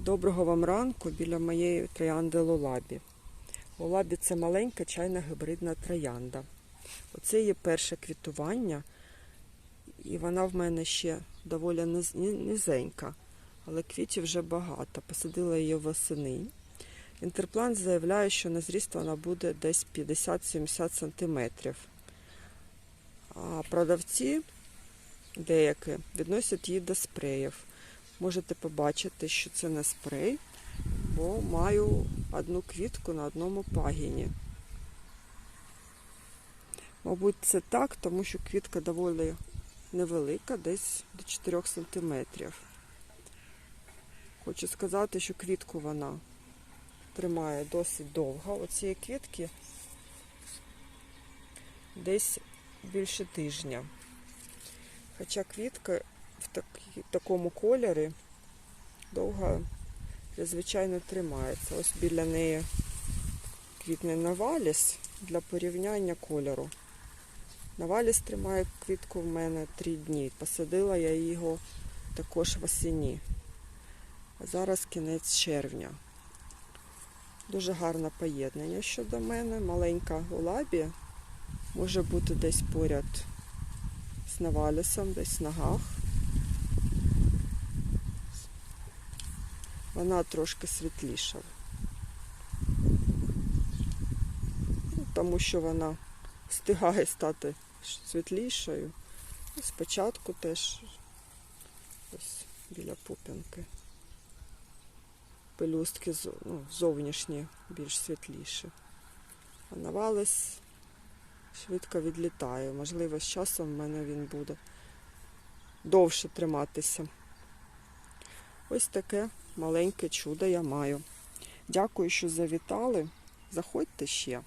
Доброго вам ранку біля моєї троянди Лолабі. Лолабі це маленька чайна гібридна троянда. Оце є перше квітування, і вона в мене ще доволі низенька, але квітів вже багато. Посадила її восени. Інтерплант заявляє, що на зріст вона буде десь 50-70 см. А продавці деякі відносять її до спреїв. Можете побачити, що це не спрей, бо маю одну квітку на одному пагіні. Мабуть, це так, тому що квітка доволі невелика, десь до 4 см. Хочу сказати, що квітку вона тримає досить довго. Оцієї квітки десь більше тижня. Хоча квітка в, такі- такому кольорі довго, звичайно, тримається. Ось біля неї квітне наваліс для порівняння кольору. Наваліс тримає квітку в мене три дні. Посадила я його також восені. А зараз кінець червня. Дуже гарне поєднання щодо мене. Маленька гулабі може бути десь поряд з навалісом, десь в ногах. Вона трошки світліша. Ну, Тому що вона встигає стати світлішою. Спочатку теж ось біля пупінки. Пелюстки ну, зовнішні більш світліші. А навалис швидко відлітає. Можливо, з часом в мене він буде довше триматися. Ось таке маленьке чудо я маю. Дякую, що завітали. Заходьте ще.